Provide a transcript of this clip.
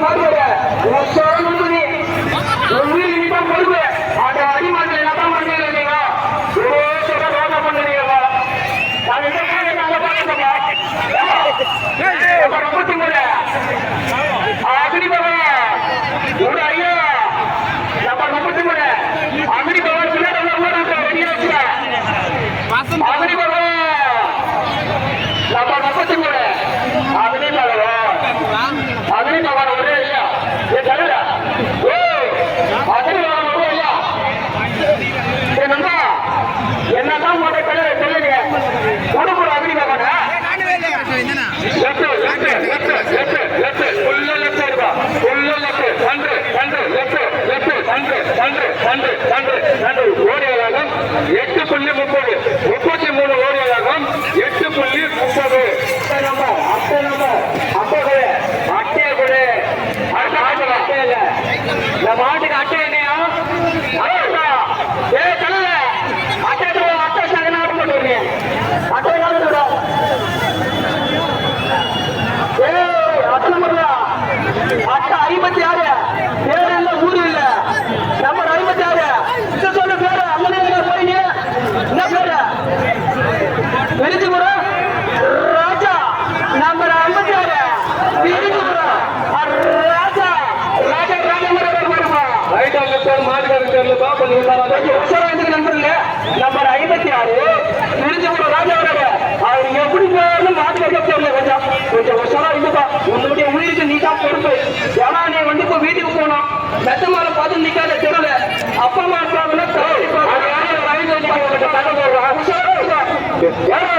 मार्ग புள்ளி முப்பது. முப்பத்தி மூணு ஓடி வேகம் எட்டு புள்ளி முப்பது. நம்ம ஆட்டு நம்பர் ஐம்பத்தி ஆறு. தெரிஞ்சவங்க ராஜா வராங்க அவர் எப்படி போனாலும் மாட்டு வைக்க போடல கொஞ்சம் கொஞ்சம் உஷாரா இருந்துப்பா. உன்னுடைய உயிருக்கு நீ தான் பொறுப்பு. ஏன்னா நீ வந்து இப்போ வீட்டுக்கு போனோம் மெத்தமால பார்த்து நிக்காத தெரியல அப்பா அம்மா அப்பாவுன்னா உஷாரா